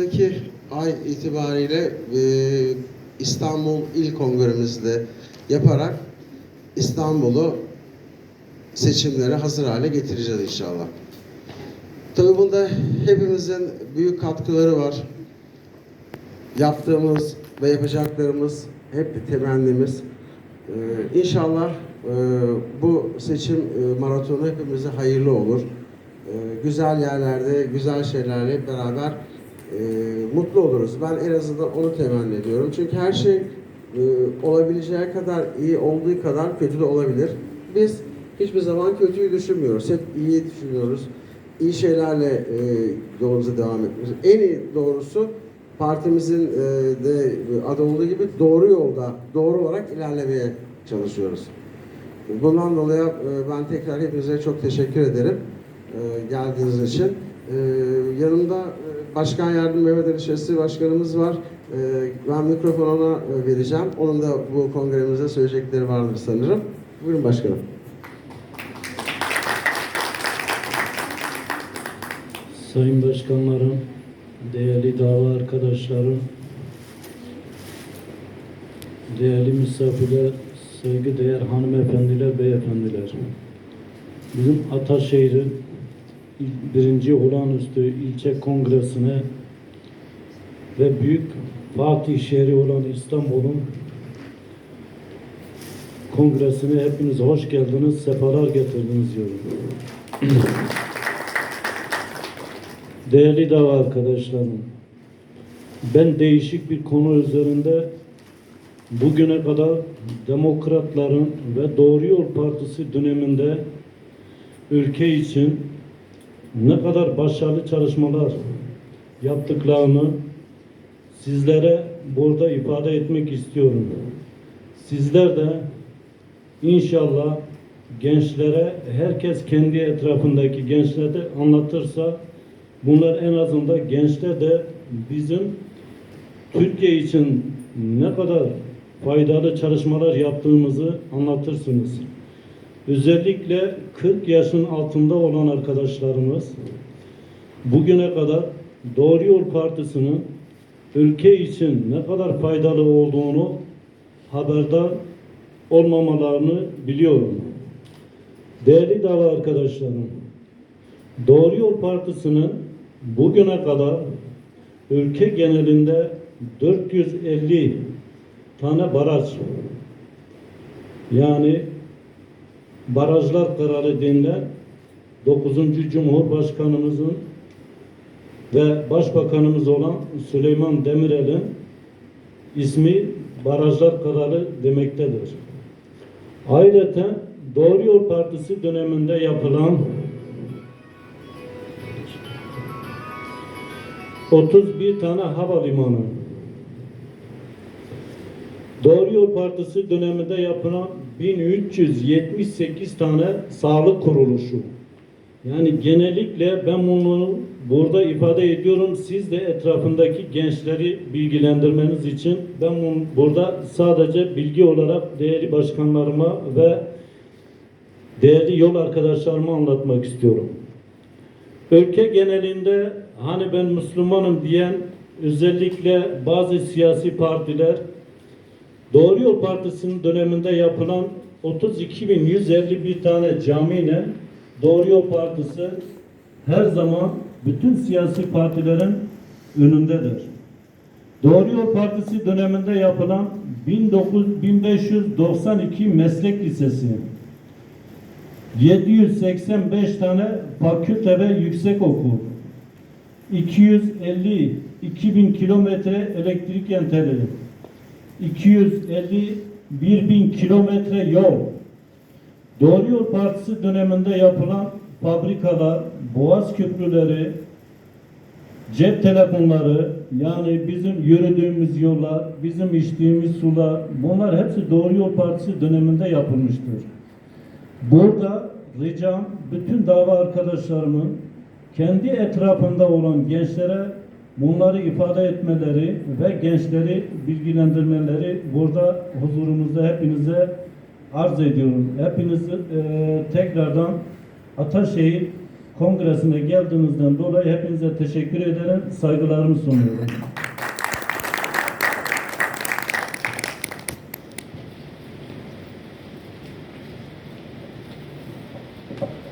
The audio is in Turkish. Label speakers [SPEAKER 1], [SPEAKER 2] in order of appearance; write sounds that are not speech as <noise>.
[SPEAKER 1] Önümüzdeki ay itibariyle e, İstanbul İl Kongremizde yaparak İstanbul'u seçimlere hazır hale getireceğiz inşallah. Tabii bunda hepimizin büyük katkıları var. Yaptığımız ve yapacaklarımız hep temennimiz. Ee, inşallah e, bu seçim e, maratonu hepimize hayırlı olur. Ee, güzel yerlerde, güzel şeylerle beraber e, mutlu oluruz. Ben en azından onu temenni ediyorum. Çünkü her şey e, olabileceği kadar iyi olduğu kadar kötü de olabilir. Biz hiçbir zaman kötüyü düşünmüyoruz. Hep iyi düşünüyoruz. İyi şeylerle e, yolumuza devam etmiyoruz. En iyi doğrusu partimizin e, de adı olduğu gibi doğru yolda, doğru olarak ilerlemeye çalışıyoruz. Bundan dolayı e, ben tekrar hepinize çok teşekkür ederim e, geldiğiniz için. E, yanımda Başkan Yardım Mehmet Ali Şesi Başkanımız var. E, ben mikrofonu ona vereceğim. Onun da bu kongremize söyleyecekleri vardır sanırım. Buyurun başkanım.
[SPEAKER 2] Sayın Başkanlarım, değerli dava arkadaşlarım, değerli misafirler, saygıdeğer hanımefendiler, beyefendiler. Bizim Ataşehir'in birinci olağanüstü ilçe kongresine ve büyük Fatih şehri olan İstanbul'un kongresine hepiniz hoş geldiniz, sefalar getirdiniz diyorum. <clears throat> Değerli dava arkadaşlarım, ben değişik bir konu üzerinde bugüne kadar demokratların ve Doğru Yol Partisi döneminde ülke için ne kadar başarılı çalışmalar yaptıklarını sizlere burada ifade etmek istiyorum. Sizler de inşallah gençlere herkes kendi etrafındaki gençlere de anlatırsa bunlar en azından gençler de bizim Türkiye için ne kadar faydalı çalışmalar yaptığımızı anlatırsınız. Özellikle 40 yaşın altında olan arkadaşlarımız bugüne kadar Doğru Yol Partisi'nin ülke için ne kadar faydalı olduğunu haberdar olmamalarını biliyorum. Değerli dava arkadaşlarım, Doğru Yol Partisi'nin bugüne kadar ülke genelinde 450 tane baraj yani barajlar kararı denilen 9. Cumhurbaşkanımızın ve Başbakanımız olan Süleyman Demirel'in ismi barajlar kararı demektedir. Ayrıca Doğru Yol Partisi döneminde yapılan 31 tane havalimanı. Doğru Yol Partisi döneminde yapılan 1378 tane sağlık kuruluşu. Yani genellikle ben bunu burada ifade ediyorum. Siz de etrafındaki gençleri bilgilendirmeniz için ben bunu burada sadece bilgi olarak değerli başkanlarıma ve değerli yol arkadaşlarıma anlatmak istiyorum. Ülke genelinde hani ben Müslümanım diyen özellikle bazı siyasi partiler Doğru Yol Partisi'nin döneminde yapılan 32.151 tane camiyle Doğru Yol Partisi her zaman bütün siyasi partilerin önündedir. Doğru Yol Partisi döneminde yapılan 19 1592 meslek lisesi, 785 tane fakülte ve yüksek okul, 250 2000 kilometre elektrik entelleri, 250 bin kilometre yol, Doğru Yol Partisi döneminde yapılan fabrikalar, boğaz köprüleri, cep telefonları, yani bizim yürüdüğümüz yollar, bizim içtiğimiz sular, bunlar hepsi Doğru Yol Partisi döneminde yapılmıştır. Burada ricam bütün dava arkadaşlarımın kendi etrafında olan gençlere bunları ifade etmeleri ve gençleri bilgilendirmeleri burada huzurumuzda hepinize arz ediyorum. Hepinizi e, tekrardan Ataşehir Kongresine geldiğinizden dolayı hepinize teşekkür ederim. Saygılarımı sunuyorum.